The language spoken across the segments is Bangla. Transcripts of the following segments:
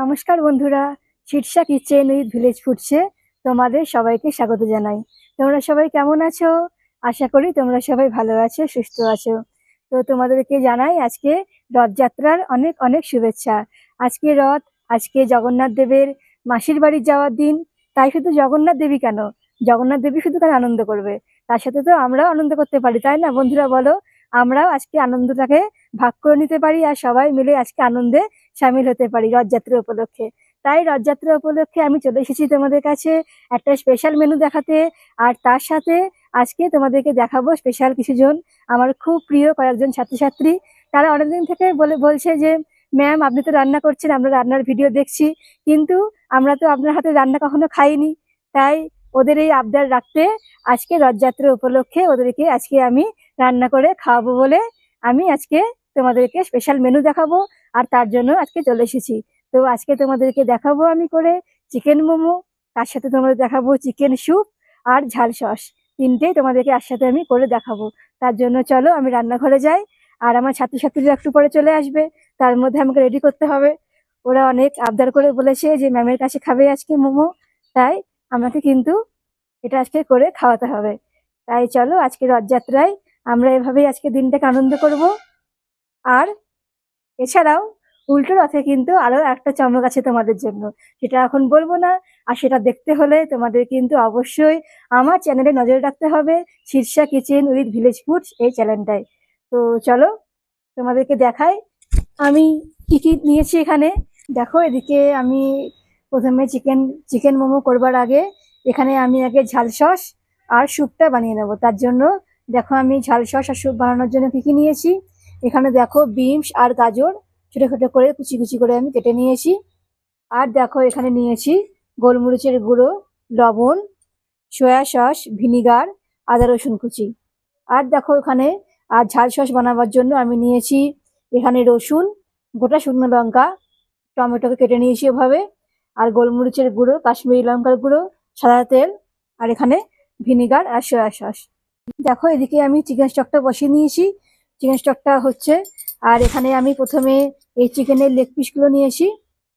নমস্কার বন্ধুরা, শীর্ষা কিচেন উইথ ভিলেজ ফুটছে তোমাদের সবাইকে স্বাগত জানাই। তোমরা সবাই কেমন আছো? আশা করি তোমরা সবাই ভালো আছো, সুস্থ আছো। তো তোমাদেরকে জানাই আজকে রথযাত্রার অনেক অনেক শুভেচ্ছা। আজকে রথ, আজকে জগন্নাথ দেবের মাসির বাড়ি যাওয়ার দিন। তাই শুধু জগন্নাথ দেবী কেন? জগন্নাথ দেবী শুধু তার আনন্দ করবে। তার সাথে তো আমরাও আনন্দ করতে পারি, তাই না বন্ধুরা বলো? আমরাও আজকে আনন্দটাকে ভাগ করে নিতে পারি আর সবাই মিলে আজকে আনন্দে সামিল হতে পারি রথযাত্রা উপলক্ষে। তাই রথযাত্রা উপলক্ষে আমি চলে এসেছি তোমাদের কাছে একটা স্পেশাল মেনু দেখাতে আর তার সাথে আজকে তোমাদেরকে দেখাবো স্পেশাল কিছুজন আমার খুব প্রিয় কয়েকজন ছাত্রছাত্রী। তারা অনেকদিন থেকে বলে, বলছে যে ম্যাম আপনি তো রান্না করছেন, আমরা রান্নার ভিডিও দেখছি। কিন্তু আমরা তো আপনার হাতে রান্না কখনো খাইনি। তাই ওদের এই আবদার রাখতে আজকে রথযাত্রা উপলক্ষে ওদেরকে আজকে আমি রান্না করে খাওয়াবো বলে আমি আজকে তোমাদেরকে স্পেশাল মেনু দেখাবো আর তার জন্য আজকে চলে এসেছি। তো আজকে তোমাদেরকে দেখাবো আমি করে চিকেন মোমো, তার সাথে তোমাদের দেখাবো চিকেন স্যুপ আর ঝাল সস। তিনটেই তোমাদেরকে একসাথে আমি করে দেখাবো। তার জন্য চলো আমি রান্নাঘরে যাই আর আমার ছাত্রছাত্রীরা একটু পরে চলে আসবে, তার মধ্যে আমাকে রেডি করতে হবে। ওরা অনেক আবদার করে বলেছে যে ম্যামের কাছে খাবে আজকে মোমো, তাই আমাকে কিন্তু এটা আজকে করে খাওয়াতে হবে। তাই চলো আজকে রথযাত্রায় আমরা এভাবেই আজকে দিনটাকে আনন্দ করব। আর এছাড়াও উল্টো রথে কিন্তু আরও একটা চমক আছে তোমাদের জন্য, সেটা এখন বলব না, আর সেটা দেখতে হলে তোমাদের কিন্তু অবশ্যই আমার চ্যানেলে নজর রাখতে হবে, Shirsha kitchen with village foods এই চ্যানেলটায়। তো চলো তোমাদেরকে দেখাই, আমি কি কি নিয়েছি এখানে। দেখো, এদিকে আমি প্রথমে চিকেন চিকেন মোমো করবার আগে এখানে আমি আগে ঝাল সস আর স্যুপটা বানিয়ে নেব, তার জন্য দেখো আমি ঝাল সস আর স্যুপ বানানোর জন্য কি কি নিয়েছি? এখানে দেখো বিনস আর গাজর, ছোটো ছোটো করে কুচি কুচি করে আমি কেটে নিয়েছি। আর দেখো এখানে নিয়েছি গোলমরিচের গুঁড়ো, লবণ, সয়া সস, ভিনিগার, আদা রসুন কুচি। আর দেখো এখানে, আর ঝাল সস বানাবার জন্য আমি নিয়েছি এখানে রসুন, গোটা শুকনো লঙ্কা, টমেটোকে কেটে নিয়েছি এভাবে। আর গোলমরিচের গুঁড়ো, কাশ্মীরি লঙ্কার গুঁড়ো, সাদা তেল, আর এখানে ভিনিগার আর সয়া সস। দেখো, এদিকে আমি চিকেন স্টকটা বসিয়ে নিয়েছি। চিকেন স্টকটা হচ্ছে, আর এখানে আমি প্রথমে এই চিকেনের লেগ পিসগুলো নিয়েছি।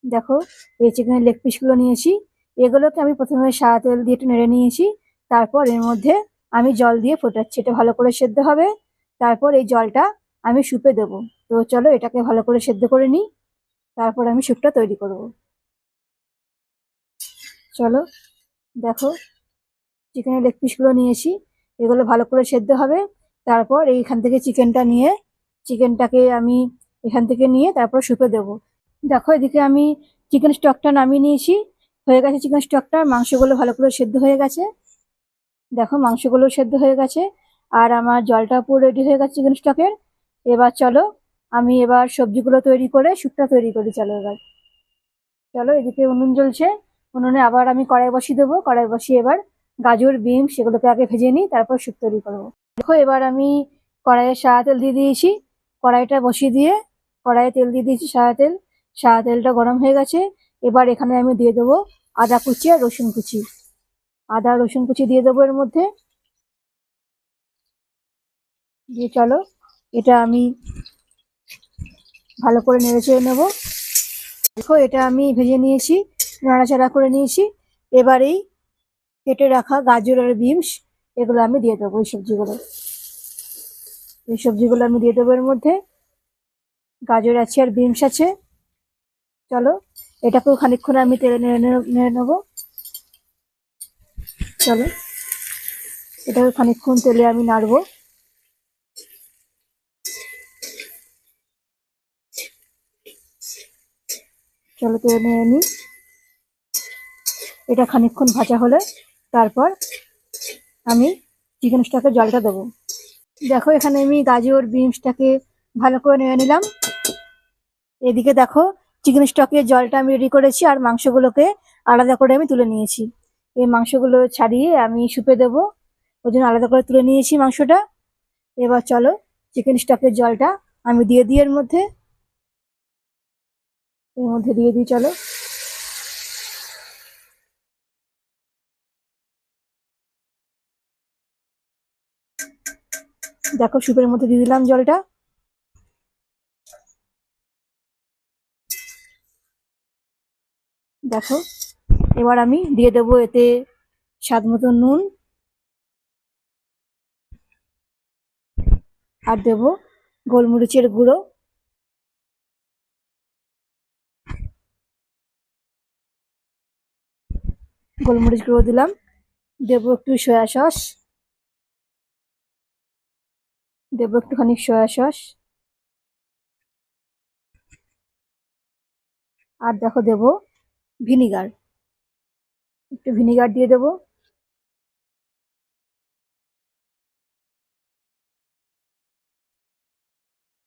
দেখো, এই চিকেনের লেগ পিসগুলো নিয়েছি। এগুলোকে আমি প্রথমে সাদা তেল দিয়ে একটু নেড়ে নিয়েছি। তারপর এর মধ্যে আমি জল দিয়ে ফোটাচ্ছি। এটা ভালো করে সেদ্ধ হবে। তারপর এই জলটা আমি সুপে দেবো। তো চলো, এটাকে ভালো করে সেদ্ধ করে নিই। তারপর আমি স্যুপটা তৈরি করব। চলো, দেখো চিকেনের লেগ পিসগুলো নিয়েছি। এগুলো ভালো করে সেদ্ধ হবে। তারপর এইখান থেকে চিকেনটা নিয়ে, চিকেনটাকে আমি এখান থেকে নিয়ে তারপর সুপে দেবো। দেখো এদিকে আমি চিকেন স্টকটা নামিয়ে নিয়েছি। হয়ে গেছে চিকেন স্টকটা, মাংসগুলো ভালো করে সেদ্ধ হয়ে গেছে। দেখো মাংসগুলো সেদ্ধ হয়ে গেছে আর আমার জলটা পুরো রেডি হয়ে গেছে চিকেন স্টকের। এবার চলো আমি এবার সবজিগুলো তৈরি করে, স্যুপটা তৈরি করি, চলো এবার। চলো এদিকে উনুন জ্বলছে। উনুনে আবার আমি কড়াই বসিয়ে দেবো। কড়াই বসিয়ে এবার গাজর, বিম সেগুলোকে আগে ভেজে নিই, তারপর স্যুপ তৈরি করব। দেখো, এবার আমি কড়াইয়ে সাদা তেল দিয়ে দিয়েছি। কড়াইটা বসিয়ে দিয়ে কড়াইয়ে তেল দিয়ে দিয়েছি সাদা তেল। সাদা তেলটা গরম হয়ে গেছে। এবার এখানে আমি দিয়ে দেবো আদা কুচি আর রসুন কুচি। আদা রসুন কুচি দিয়ে দেবো এর মধ্যে। দিয়ে চলো, এটা আমি ভালো করে নেড়ে চেড়ে নেব। দেখো, এটা আমি ভেজে নিয়েছি, নাড়াচাড়া করে নিয়েছি। এবার এই কেটে রাখা গাজর আর বিমস এগুলো আমি দিয়ে দেবো এই সবজিগুলো। এই সবজিগুলো আমি দিয়ে দেবো এর মধ্যে। গাজর আছে আর বিমস আছে। চলো, এটাকেও খানিকক্ষণ আমি তেলে নেড়ে নেব। চলো, এটাকে খানিকক্ষণ তেলে আমি নাড়বো। চলো, তেলে নেড়ে নিই। এটা খানিকক্ষণ ভাজা হলে তারপর আমি চিকেন স্টকে জলটা দেবো। দেখো এখানে আমি গাজর বিনসটাকে ভালো করে নিয়ে নিলাম। এদিকে দেখো চিকেন স্টকের জলটা আমি রেডি করেছি আর মাংসগুলোকে আলাদা করে আমি তুলে নিয়েছি। এই মাংসগুলো ছাড়িয়ে আমি সুপে দেবো। ওই জন্য আলাদা করে তুলে নিয়েছি মাংসটা। এবার চলো চিকেন স্টকের জলটা আমি দিয়ে দিই এর মধ্যে। এর মধ্যে দিয়ে দিই, চলো। দেখো স্যুপের মধ্যে দিয়ে দিলাম জলটা। দেখো, এবার আমি দিয়ে দেবো এতে স্বাদ মতো নুন। আর দেবো গোলমরিচের গুঁড়ো। গোলমরিচ গুঁড়ো দিলাম, দেবো একটু সয়া সস। দেবো একটুখানি সয়া সস। আর দেখো দেবো ভিনিগার। একটু ভিনিগার দিয়ে দেবো।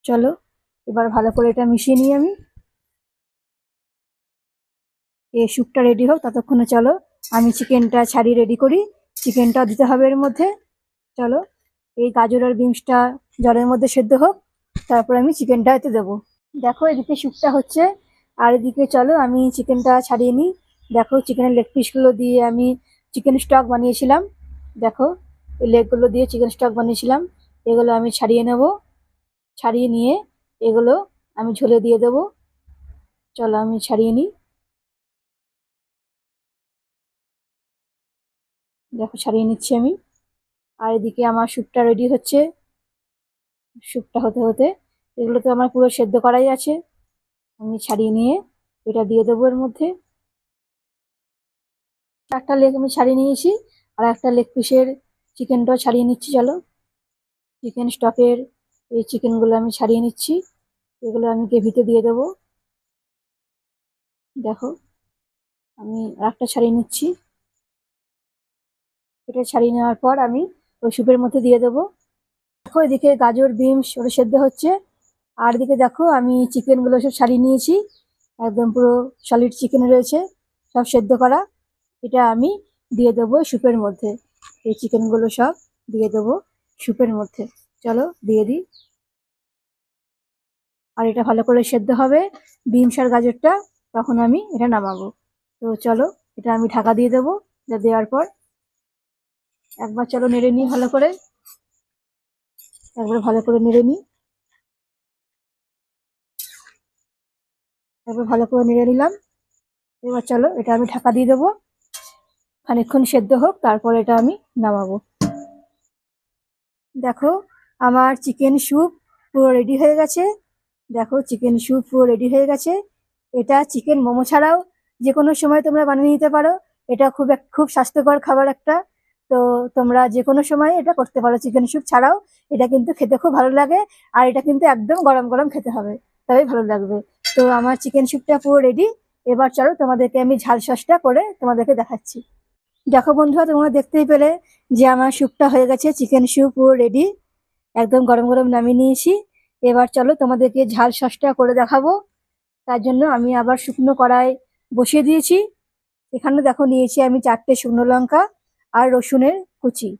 চলো, এবার ভালো করে এটা মিশিয়ে নিই আমি। এ স্যুপটা রেডি হোক, ততক্ষণে চলো। আমি চিকেনটা ছাড়িয়ে রেডি করি। চিকেনটা দিতে হবে এর মধ্যে। চলো। এই গাজর আর বিনসটা জলের মধ্যে সেদ্ধ হোক, তারপর আমি চিকেনটা এতে দেবো। দেখো, এদিকে স্যুপটা হচ্ছে, আর এদিকে চলো আমি চিকেনটা ছাড়িয়ে নিই। দেখো, চিকেনের লেগ পিসগুলো দিয়ে আমি চিকেন স্টক বানিয়েছিলাম। দেখো, এই লেগগুলো দিয়ে চিকেন স্টক বানিয়েছিলাম। এগুলো আমি ছাড়িয়ে নেব। ছাড়িয়ে নিয়ে এগুলো আমি ঝোলে দিয়ে দেবো। চলো, আমি ছাড়িয়ে নিই। দেখো, ছাড়িয়ে নিচ্ছি আমি। আর এদিকে আমার স্যুপটা রেডি হচ্ছে। স্যুপটা হতে হতে এগুলো তো আমার পুরো সেদ্ধ করাই আছে। আমি ছাড়িয়ে নিয়ে এটা দিয়ে দেবো এর মধ্যে। একটা লেগ আমি ছাড়িয়ে নিয়েছি আর একটা লেগ পিসের চিকেনটাও ছাড়িয়ে নিচ্ছি, চলো। চিকেন স্টকের এই চিকেনগুলো আমি ছাড়িয়ে নিচ্ছি। এগুলো আমি গ্রেভিতে দিয়ে দেবো। দেখো, আমি আরেকটা ছাড়িয়ে নিচ্ছি। এটা ছাড়িয়ে নেওয়ার পর আমি ওই স্যুপের মধ্যে দিয়ে দেবো। দেখো, এদিকে গাজর, বিনস, ওটা সেদ্ধ হচ্ছে। আর এদিকে দেখো, আমি চিকেনগুলো সব ছাড়িয়ে নিয়েছি। একদম পুরো সলিড চিকেন রয়েছে, সব সেদ্ধ করা। এটা আমি দিয়ে দেবো স্যুপের মধ্যে। এই চিকেনগুলো সব দিয়ে দেবো স্যুপের মধ্যে। চলো, দিয়ে দিই। আর এটা ভালো করে সেদ্ধ হবে, বিনস আর গাজরটা, তখন আমি এটা নামাবো। তো চলো, এটা আমি ঢাকা দিয়ে দেবো, এটা দেওয়ার পর একবার চলো নেড়ে নিই ভালো করে। একবার ভালো করে নেড়ে নিই। একবার ভালো করে নেড়ে নিলাম। এবার চলো এটা আমি ঢাকা দিয়ে দেবো। খানিকক্ষণ সেদ্ধ হোক, তারপর এটা আমি নামাবো। দেখো, আমার চিকেন স্যুপ পুরো রেডি হয়ে গেছে। দেখো, চিকেন স্যুপ পুরো রেডি হয়ে গেছে। এটা চিকেন মোমো ছাড়াও যে কোনো সময় তোমরা বানিয়ে নিতে পারো। এটা খুব এক, খুব স্বাস্থ্যকর খাবার একটা। তো তোমরা যে কোনো সময় এটা করতে পারো চিকেন স্যুপ ছাড়াও। এটা কিন্তু খেতে খুব ভালো লাগে, আর এটা কিন্তু একদম গরম গরম খেতে হবে, তবেই ভালো লাগবে। তো আমার চিকেন স্যুপটা পুরো রেডি এবার চলো তোমাদেরকে আমি ঝাল সসটা করে তোমাদেরকে দেখাচ্ছি। দেখো বন্ধুরা, তোমরা দেখতেই পেলে যে আমার স্যুপটা হয়ে গেছে চিকেন স্যুপ পুরো রেডি একদম গরম গরম নামিয়ে নিয়েছি। এবার চলো তোমাদেরকে ঝাল সসটা করে দেখাবো। তার জন্য আমি আবার শুকনো কড়াই বসিয়ে দিয়েছি। এখানে দেখো নিয়েছি আমি চারটে শুকনো লঙ্কা আর রসুনের কুচি।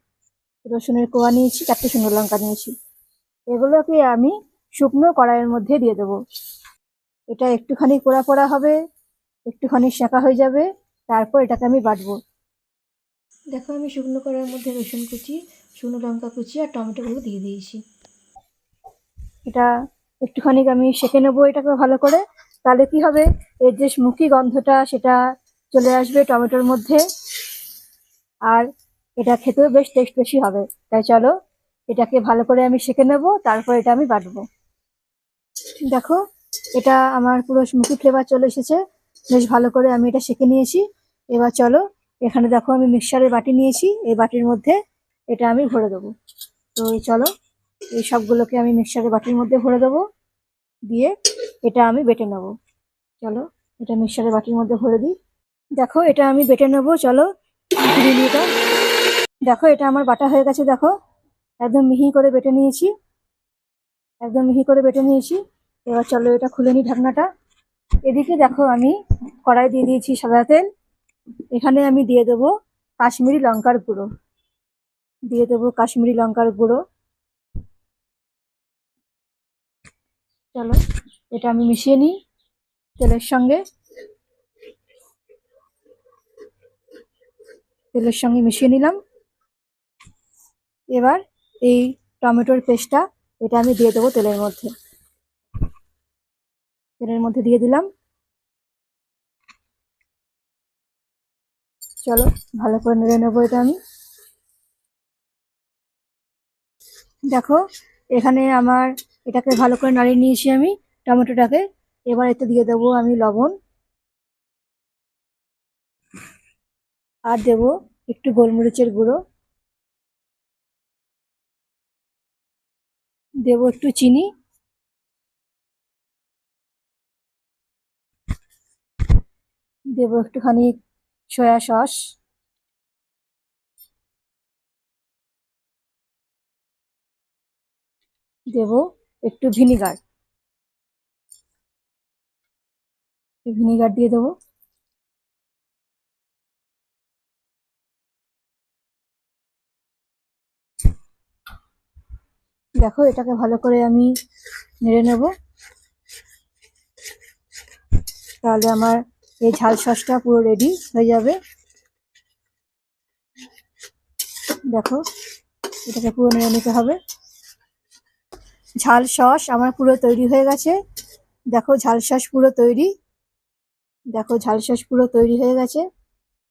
রসুনের কোয়া নিয়েছি, চারটে শুকনো লঙ্কা নিয়েছি। এগুলোকে আমি শুকনো কড়াইয়ের মধ্যে দিয়ে দেবো। এটা একটুখানি পোড়া পোড়া হবে, একটুখানি শাঁকা হয়ে যাবে, তারপর এটাকে আমি বাটবো। দেখো, আমি শুকনো কড়াইয়ের মধ্যে রসুন কুচি, শুকনো লঙ্কা কুচি আর টমেটোগুলো দিয়ে দিয়েছি। এটা একটুখানি আমি সেঁকে নেব এটাকে ভালো করে। তাহলে কি হবে? এর যে মুখী গন্ধটা, সেটা চলে আসবে টমেটোর মধ্যে। আর এটা খেতেও বেশ টেস্ট বেশি হবে। তাই চলো, এটাকে ভালো করে আমি সেঁকে নেব, তারপর এটা আমি বাটবো। দেখো, এটা আমার পুরো স্মুকি ফ্লেভার চলে এসেছে। বেশ ভালো করে আমি এটা সেঁকে নিয়েছি। এবার চলো, এখানে দেখো আমি মিক্সারের বাটি নিয়েছি। এই বাটির মধ্যে এটা আমি ভরে দেবো। তো চলো, এই সবগুলোকে আমি মিক্সারের বাটির মধ্যে ভরে দেবো। দিয়ে এটা আমি বেটে নেব। চলো, এটা মিক্সারের বাটির মধ্যে ভরে দিই। দেখো, এটা আমি বেটে নেব। চলো দেখো, এটা আমার বাটা হয়ে গেছে, দেখো। একদম মিহি করে বেটে নিয়েছি। একদম মিহি করে বেটে নিয়েছি। এবার চলো, এটা খুলে নিই ঢাকনাটা। এদিকে দেখো, আমি কড়াই দিয়ে দিয়েছি সাদা তেল। এখানে আমি দিয়ে দেবো কাশ্মীরি লঙ্কার গুঁড়ো। দিয়ে দেবো কাশ্মীরি লঙ্কার গুঁড়ো। চলো, এটা আমি মিশিয়ে নিই তেলের সঙ্গে। তেলের সঙ্গে মিশিয়ে নিলাম। এবার এই টমেটোর পেস্টটা, এটা আমি দিয়ে দেবো তেলের মধ্যে। তেলের মধ্যে দিয়ে দিলাম। চলো, ভালো করে নেড়ে নেব এটা আমি। দেখো, এখানে আমার এটাকে ভালো করে নাড়িয়ে নিয়েছি আমি, টমেটোটাকে। এবার এতে দিয়ে দেবো আমি লবণ। আর দেবো একটু গোলমরিচের গুঁড়ো। দেবো একটু চিনি। দেবো একটুখানি সয়া সস। দেবো একটু ভিনিগার। ভিনিগার দিয়ে দেবো। দেখো, এটাকে ভালো করে আমি নেড়ে নেব। তাহলে আমার এই ঝাল সসটা পুরো রেডি হয়ে যাবে। দেখো, এটাকে পুরো নেড়ে নিতে হবে। ঝাল সস আমার পুরো তৈরি হয়ে গেছে। দেখো, ঝাল সস পুরো তৈরি। দেখো, ঝাল সস পুরো তৈরি হয়ে গেছে।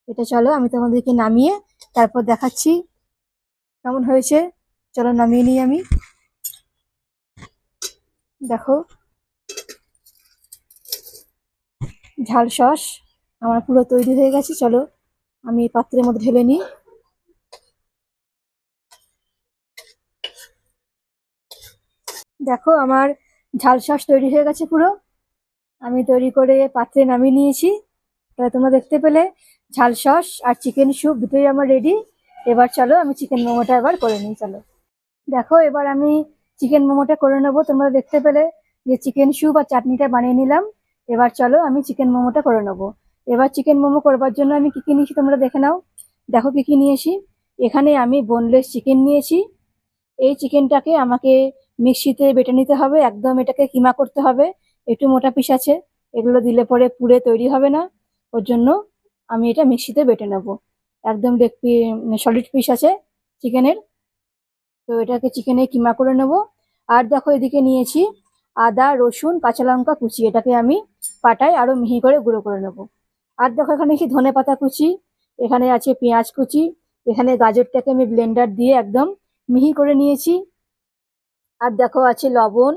এটা চলো, আমি তোমাদেরকে নামিয়ে তারপর দেখাচ্ছি কেমন হয়েছে। চলো, নামিয়ে নিই আমি। দেখো। ঝাল সস, আমার পুরো তৈরি হয়ে গেছে, চলো আমি পাত্রের মধ্যে ঢেলে নিই। দেখো, আমার ঝাল সস তৈরি হয়ে গেছে পুরো। আমি তৈরি করে পাত্রে নামিয়ে নিয়েছি। তাহলে তোমরা দেখতে পেলে, ঝাল সস আর চিকেন স্যুপ দুটোই আমার রেডি এবার চলো, আমি চিকেন মোমোটা এবার করে নিই, চলো। দেখো, এবার আমি চিকেন মোমোটা করে নেব। তোমরা দেখতে পেলে যে চিকেন স্যুপ আর চাটনিটা বানিয়ে নিলাম। এবার চলো আমি চিকেন মোমোটা করে নেব। এবার চিকেন মোমো করবার জন্য আমি কি কি নিয়েছি তোমরা দেখে নাও। দেখো কী কী নিয়েছি। এখানে আমি বোনলেস চিকেন নিয়েছি। এই চিকেনটাকে আমাকে মিক্সিতে বেটে নিতে হবে। একদম এটাকে কিমা করতে হবে। একটু মোটা পিস আছে। এগুলো দিলে পরে পুড়ে তৈরি হবে না। ওর জন্য আমি এটা মিক্সিতে বেটে নেব। একদম দেখ সলিড পিস আছে চিকেনের তো এটাকে চিকেনে কিমা করে নেব। আর দেখো এদিকে নিয়েছি আদা, রসুন, কাঁচা লঙ্কা কুচি। এটাকে আমি পাটায় আরও মিহি করে গুঁড়ো করে নেব। আর দেখো এখানে কি ধনে পাতা কুচি, এখানে আছে পেঁয়াজ কুচি, এখানে গাজরটাকে আমি ব্লেন্ডার দিয়ে একদম মিহি করে নিয়েছি। আর দেখো আছে লবণ,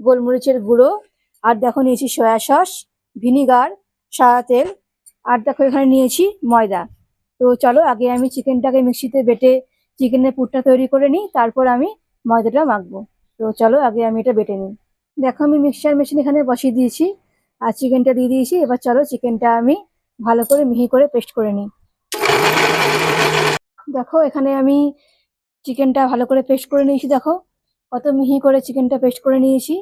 গোলমরিচের গুঁড়ো, আর দেখো নিয়েছি সয়া সস, ভিনিগার, সাদা তেল। আর দেখো এখানে নিয়েছি ময়দা। তো চলো আগে আমি চিকেনটাকে মিক্সিতে বেটে চিকেনের পুরটা তৈরি করে নিই, তারপর আমি ময়দাটা মাখবো। তো চলো আগে আমি এটা বেটে নিই। দেখো আমি মিক্সচার মেশিন এখানে বসিয়ে দিয়েছি আর চিকেনটা দিয়ে দিয়েছি। এবার চলো চিকেনটা আমি ভালো করে মিহি করে পেস্ট করে নিই। দেখো এখানে আমি চিকেনটা ভালো করে পেস্ট করে নিয়েছি, দেখো। কত মিহি করে চিকেনটা পেস্ট করে নিয়েছি।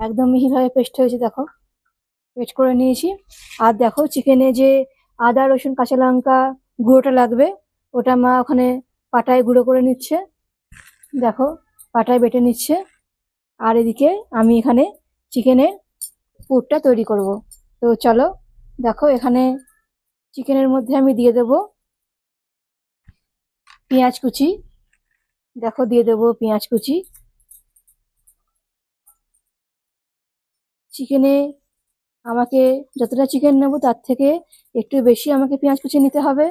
একদম মিহিভাবে পেস্ট হয়েছে, দেখো। পেস্ট করে নিয়েছি। আর দেখো চিকেনে যে আদা, রসুন, কাঁচা লঙ্কা গুঁড়োটা লাগবে, ওটা মা ওখানে পাটায় গুঁড়ো করে নিচ্ছে। দেখো, পাটায় বেটে নিচ্ছে। আর এদিকে আমি এখানে চিকেনের পুরটা তৈরি করব। তো চলো, দেখো এখানে চিকেনের মধ্যে আমি দিয়ে দেব পেঁয়াজ কুচি। দেখো, দিয়ে দেবো পেঁয়াজ কুচি। চিকেনে আমাকে যতটা চিকেন নেব তার থেকে একটু বেশি আমাকে পেঁয়াজ কুচি নিতে হবে।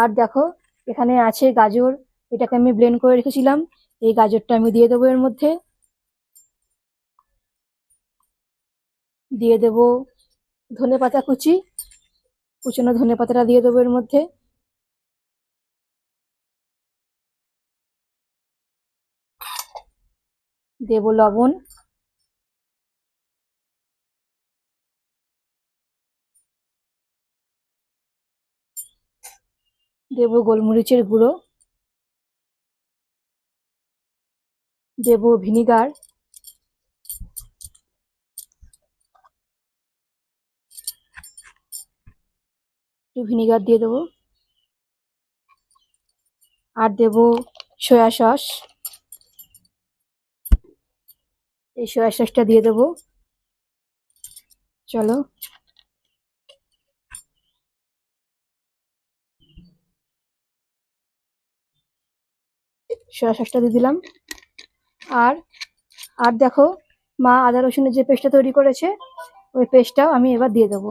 আর দেখো এখানে আছে গাজর, এটাকে আমি ব্লেন্ড করে রেখেছিলাম। এই গাজরটা আমি দিয়ে দেবো এর মধ্যে। দিয়ে দেবো ধনে পাতা কুচি, কুচনো ধনে পাতাটা দিয়ে দেবো এর মধ্যে। দেবো লবণ। দেবো গোলমরিচের গুঁড়ো, দেব ভিনিগার, একটু ভিনিগার দিয়ে দেবো, আর দেবো সয়া সস। এই সয়া সসটা দিয়ে দেবো। চলো। সয়া সসটা দিয়ে দিলাম। আর আর দেখো, মা আদা রসুনের যে পেস্টটা তৈরি করেছে, ওই পেস্টটাও আমি এবার দিয়ে দেবো।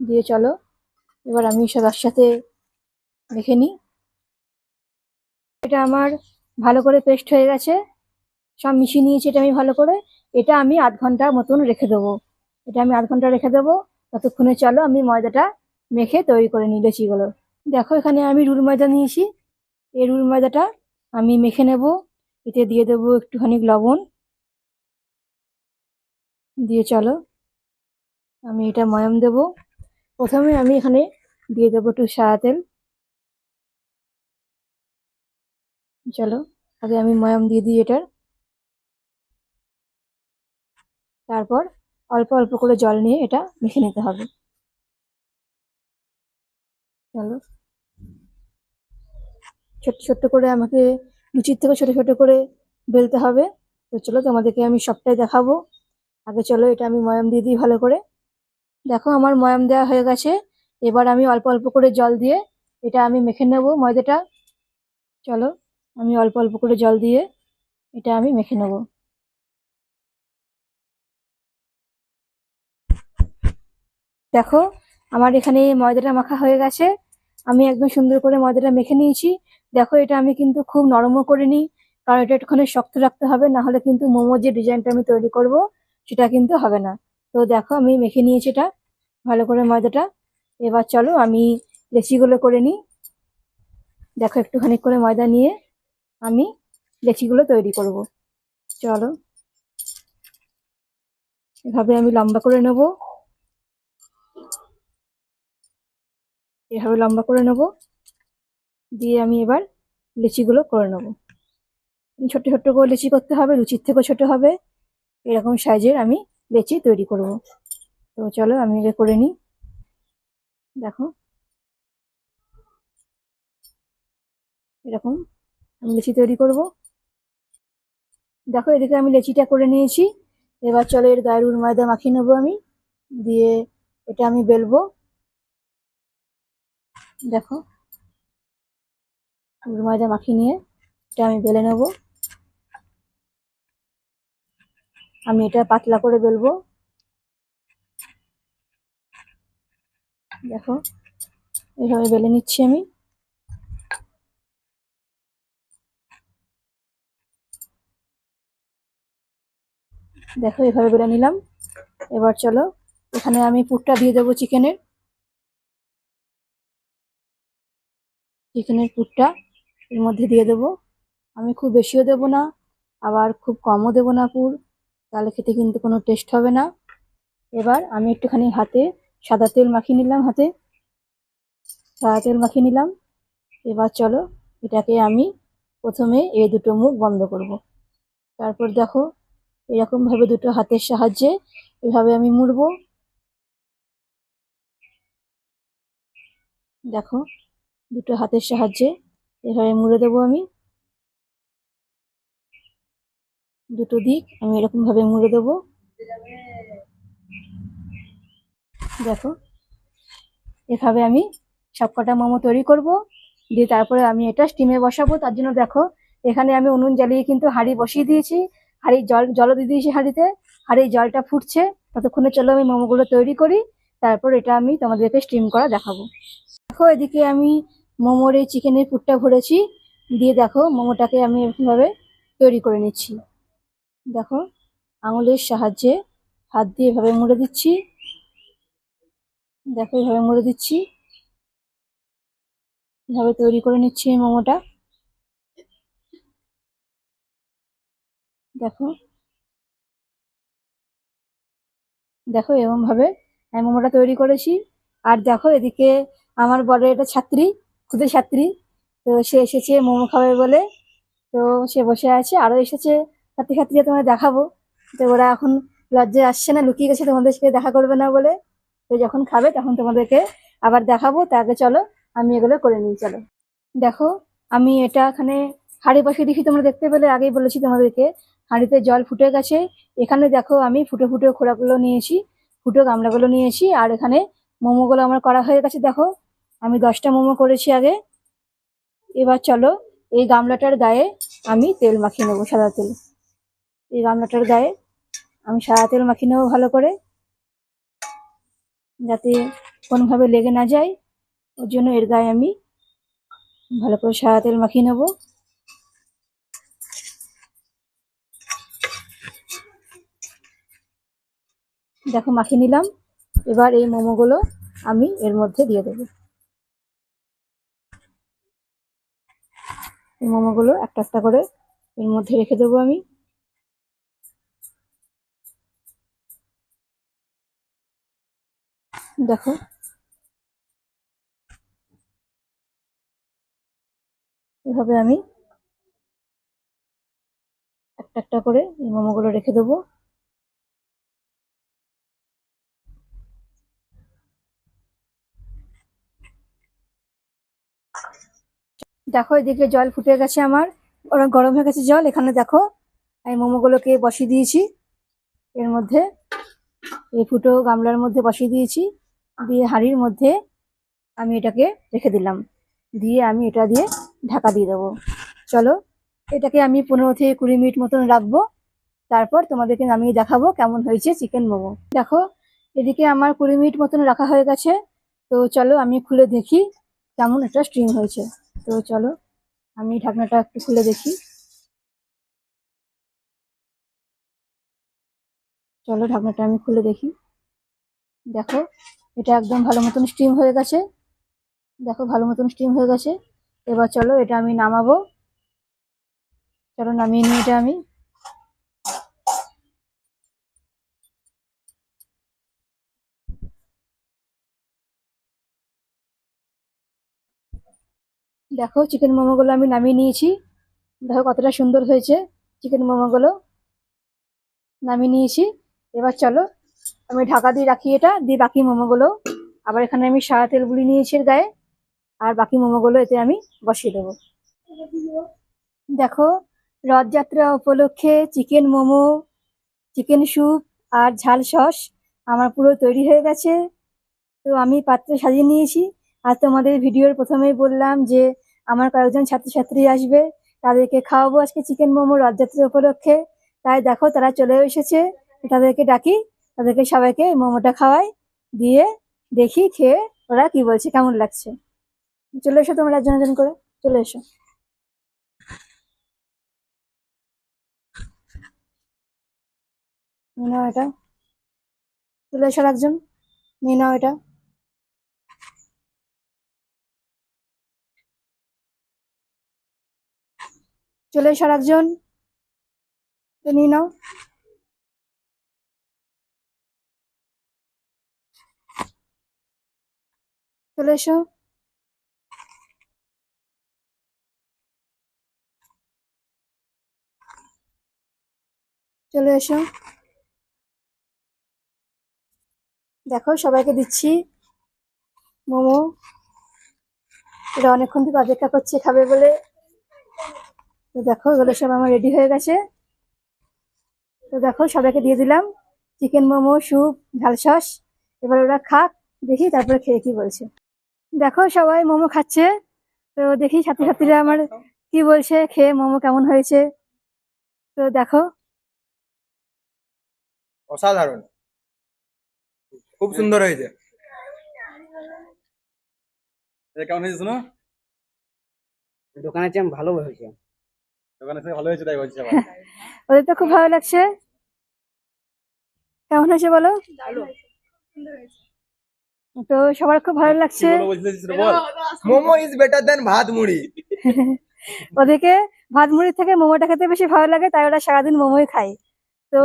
দিয়ে চলো, এবার আমি সব একসাথে মেখে নিই। এটা আমার ভালো করে পেস্ট হয়ে গেছে। সব মিশিয়ে নিয়েছি এটা আমি ভালো করে। এটা আমি আধ ঘণ্টা মতন রেখে দেবো। এটা আমি আধ ঘণ্টা রেখে দেবো। ততক্ষণে চলো আমি ময়দাটা মেখে তৈরি করে নিই লেচিগুলো। দেখো, এখানে আমি রুল ময়দা নিয়েছি। এই রুল ময়দাটা আমি মেখে নেব। এতে দিয়ে দেবো একটুখানি লবণ। দিয়ে চলো, আমি এটা ময়াম দেব। প্রথমে আমি এখানে দিয়ে দেবো একটু সাদা তেল। চলো, আগে আমি ময়াম দিয়ে দিই এটার। তারপর অল্প অল্প করে জল নিয়ে এটা মেখে নিতে হবে। চলো। ছোট্ট ছোট্ট করে আমাকে লুচির থেকে ছোট ছোট করে বেলতে হবে। তো চলো তোমাদেরকে আমি সবটাই দেখাবো। আগে চলো এটা আমি ময়াম দিয়ে দিই ভালো করে। দেখো আমার ময়াম দেওয়া হয়ে গেছে। এবার আমি অল্প অল্প করে জল দিয়ে এটা আমি মেখে নেব ময়দাটা। চলো আমি অল্প অল্প করে জল দিয়ে এটা আমি মেখে নেব। দেখো আমার এখানে ময়দাটা মাখা হয়ে গেছে। আমি একদম সুন্দর করে ময়দাটা মেখে নিয়েছি। দেখো, এটা আমি কিন্তু খুব নরমও করিনি কারণ এটা একটুখানি শক্ত রাখতে হবে, না হলে কিন্তু মোমোর যে ডিজাইনটা আমি তৈরি করব, সেটা কিন্তু হবে না। তো দেখো, আমি মেখে নিয়েছি এটা, ভালো করে ময়দাটা। এবার চলো, আমি লেচিগুলো করে নিই। দেখো, একটুখানি করে ময়দা নিয়ে আমি লেচিগুলো তৈরি করব। চলো, এভাবে আমি লম্বা করে নেব। এভাবে লম্বা করে নেব। দিয়ে আমি এবার লিচিগুলো করে নেব। ছোট্ট ছোট্ট করে লিচি করতে হবে লুচির থেকেও ছোট হবে। এরকম সাইজের আমি লেচি তৈরি করব। তো চলো আমি এটা করে নিই। দেখো। এরকম আমি লিচি তৈরি করব। দেখো, এদিকে আমি লেচিটা করে নিয়েছি। এবার চলো এর গায়ের উর ময়দা মাখিয়ে নেব আমি। দিয়ে এটা আমি বেলবো। দেখো। ময়দা মাখিয়ে নিয়ে এটা আমি বেলে নেব। আমি এটা পাতলা করে বেলবো। দেখো, এভাবে বেলে নিচ্ছি আমি। দেখো, এভাবে বেলে নিলাম। এবার চলো, এখানে আমি পুরটা দিয়ে দেবো চিকেনের চিকেনের পুরটা এর মধ্যে দিয়ে দেবো। আমি খুব বেশিও দেবো না, আবার খুব কমও দেবো না পুর। তাহলে খেতে কিন্তু কোনো টেস্ট হবে না। এবার আমি একটুখানি হাতে সাদা তেল মাখিয়ে নিলাম হাতে। সাদা তেল মাখিয়ে নিলাম। এবার চলো এটাকে আমি প্রথমে এই দুটো মুখ বন্ধ করব। তারপর দেখো এরকমভাবে দুটো হাতের সাহায্যে এভাবে আমি মুড়বো। দেখো দুটো হাতের সাহায্যে। এভাবে মুড়ে দেবো আমি। দুটো দিক আমি এরকমভাবে মুড়ে দেবো। দেখো, এভাবে আমি সবকটা মোমো তৈরি করব। দিয়ে তারপরে আমি এটা স্টিমে বসাবো। তার জন্য দেখো, এখানে আমি উনুন জ্বালিয়ে কিন্তু হাঁড়ি বসিয়ে দিয়েছি। হাঁড়ির জল, জলও দিয়ে দিয়েছি হাঁড়িতে। হাঁড়ির জলটা ফুটছে। ততক্ষণে চলো আমি মোমোগুলো তৈরি করি। তারপর এটা আমি তোমাদেরকে স্টিম করা দেখাবো। দেখো, এদিকে আমি মোমোর এই চিকেনের পুরটা ভরেছি। দিয়ে দেখো, মোমোটাকে আমি এরকমভাবে তৈরি করে নিচ্ছি। দেখো, আঙুলের সাহায্যে হাত দিয়ে এভাবে মুড়ে দিচ্ছি। দেখো, এভাবে মুড়ে দিচ্ছি। এভাবে তৈরি করে নিচ্ছি এই মোমোটা। দেখো। দেখো এরকম ভাবে আমি মোমোটা তৈরি করেছি। আর দেখো, এদিকে আমার বড় এটা ছাত্রী খুদে ছাত্রী। তো সে এসেছে, মোমো খাবে বলে। তো সে বসে আছে। আরও এসেছে ছাত্রী ছাত্রীরা তোমায় দেখাবো। তো ওরা এখন লজ্জায় আসছে না, লুকিয়ে গেছে তোমাদের সাথে দেখা করবে না বলে। তো যখন খাবে তখন তোমাদেরকে আবার দেখাবো। তা আগে চলো, আমি এগুলো করে নিই, চলো। দেখো, আমি এটা এখানে হাঁড়ি বসিয়ে দেখি তোমরা দেখতে পেলে, আগেই বলেছি তোমাদেরকে। হাঁড়িতে জল ফুটে গেছে। এখানে দেখো, আমি ফুটে ফুটে খোড়াগুলো নিয়েছি, ফুটো গামলাগুলো নিয়েছি, আর এখানে মোমোগুলো আমার করা হয়ে গেছে, দেখো। আমি দশটা মোমো করেছি আগে। এবার চলো, এই গামলাটার গায়ে আমি তেল মাখিয়ে নেব, সাদা তেল। এই গামলাটার গায়ে আমি সাদা তেল মাখিয়ে নেব ভালো করে। যাতে কোনোভাবে লেগে না যায়, ওর জন্য এর গায়ে আমি ভালো করে সাদা তেল মাখিয়ে নেব। দেখো, মাখিয়ে নিলাম। এবার এই মোমোগুলো আমি এর মধ্যে দিয়ে দেবো। এই মোমোগুলো একটা একটা করে এর মধ্যে রেখে দেবো আমি। দেখো। এভাবে আমি একটা একটা করে এই মোমোগুলো রেখে দেবো। দেখো, এদিকে জল ফুটে গেছে আমার। ওরা গরম হয়ে গেছে জল। এখানে দেখো, আমি মোমোগুলোকে বসিয়ে দিয়েছি। এর মধ্যে, এই ফুটো গামলার মধ্যে বসিয়ে দিয়েছি। দিয়ে হাঁড়ির মধ্যে আমি এটাকে রেখে দিলাম। দিয়ে আমি এটা দিয়ে ঢাকা দিয়ে দেবো। চলো, এটাকে আমি পনেরো থেকে কুড়ি মিনিট মতন রাখব। তারপর তোমাদেরকে নামিয়ে দেখাবো কেমন হয়েছে চিকেন মোমো। দেখো, এদিকে আমার কুড়ি মিনিট মতন রাখা হয়ে গেছে। তো চলো, আমি খুলে দেখি কেমন একটা স্ট্রিম হয়েছে। তো চলো, আমি ঢাকনাটা একটু খুলে দেখি। চলো ঢাকনাটা আমি খুলে দেখি। দেখো, এটা একদম ভালো মতন স্টিম হয়ে গেছে। দেখো, ভালো মতন স্টিম হয়ে গেছে। এবার চলো এটা আমি নামাবো। চলো নামিয়ে নিই এটা আমি। দেখো চিকেন মোমোগুলো আমি নামিয়ে নিয়েছি। দেখো কতটা সুন্দর হয়েছে চিকেন মোমোগুলো। নামিয়ে নিয়েছি। এবার চলো, আমি ঢাকা দিয়ে রাখি এটা, দিয়ে বাকি মোমোগুলো। আবার এখানে আমি সাদা তেল গুলি নিয়েছি গায়ে। আর বাকি মোমোগুলো এতে আমি বসিয়ে দেবো। দেখো, রথযাত্রা উপলক্ষে চিকেন মোমো চিকেন স্যুপ আর ঝাল সস আমার পুরো তৈরি হয়ে গেছে। তো আমি পাত্রে সাজিয়ে নিয়েছি। আর তোমাদের ভিডিওর প্রথমেই বললাম যে আমার কয়েকজন ছাত্রছাত্রী আসবে, তাদেরকে খাওয়াবো আজকে চিকেন মোমো রথযাত্রা উপলক্ষে। তাই দেখো, তারা চলে এসেছে, তাদেরকে ডাকি, তাদেরকে সবাইকে মোমোটা খাওয়াই, দিয়ে দেখি খেয়ে ওরা কি বলছে, কেমন লাগছে। চলে এসো তোমরা একজন করে, চলে এসো। নিয়ে নাও এটা, চলে এসো একজন নিয়ে নাও এটা। চলে এসো একজন নিয়ে নাও। চলে এসো। চলে এসো। দেখো, সবাইকে দিচ্ছি। মোমো। এটা অনেকক্ষণ থেকে অপেক্ষা করছে, খাবে বলে। তো দেখো এগুলো সব আমার রেডি হয়ে গেছে। তো দেখো সবাইকে দিয়ে দিলাম। চিকেন মোমো স্যুপ ঝাল সস। এবার ওরা খাক দেখি তারপরে খেয়ে কি বলছে। দেখো সবাই মোমো খাচ্ছে। তো দেখি ছাত্রছাত্রীরা আমার কি বলছে খেয়ে মোমো কেমন হয়েছে। তো দেখো। অসাধারণ। খুব সুন্দর হয়েছে। কেমন হয়েছে শুনো? দোকানের চেয়ে ভালো হয়েছে। দোকানে থেকে ভালো হয়েছে তাই বলছি সবাই ওদের তো খুব ভালো লাগছে। কেমন হয়েছে বলো? তো সবার খুব ভালো লাগছে। মোমো ইজ বেটার দেন ভাত মুড়ি। ওদেরকে ভাত মুড়ির থেকে মোমোটা খেতে বেশি ভালো লাগে তাই ওরা সারাদিন মোমোই খায়। তো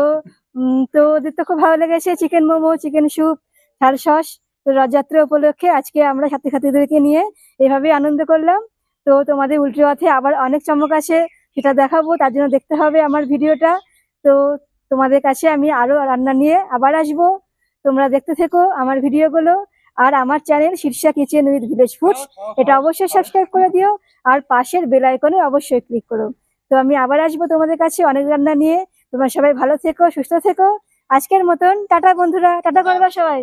তো ওদের তো খুব ভালো লেগেছে চিকেন মোমো চিকেন স্যুপ ঝাল সস। তো রথযাত্রা উপলক্ষে আজকে আমরা ছাত্রছাত্রীদেরকে নিয়ে এভাবে আনন্দ করলাম। তো তোমাদের উল্টো পথে আবার অনেক চমক আছে। সেটা দেখাবো, তার জন্য দেখতে হবে আমার ভিডিওটা। তো তোমাদের কাছে আমি আরও রান্না নিয়ে আবার আসব। তোমরা দেখতে থেকো আমার ভিডিওগুলো। আর আমার channel Shirsha kitchen with village foods, এটা অবশ্যই সাবস্ক্রাইব করে দিও। আর পাশের বেল আইকনে অবশ্যই ক্লিক করো। তো আমি আবার আসব তোমাদের কাছে অনেক রান্না নিয়ে। তোমরা সবাই ভালো থেকো, সুস্থ থেকো। আজকের মতন, টাটা বন্ধুরা, টাটা করবা সবাই।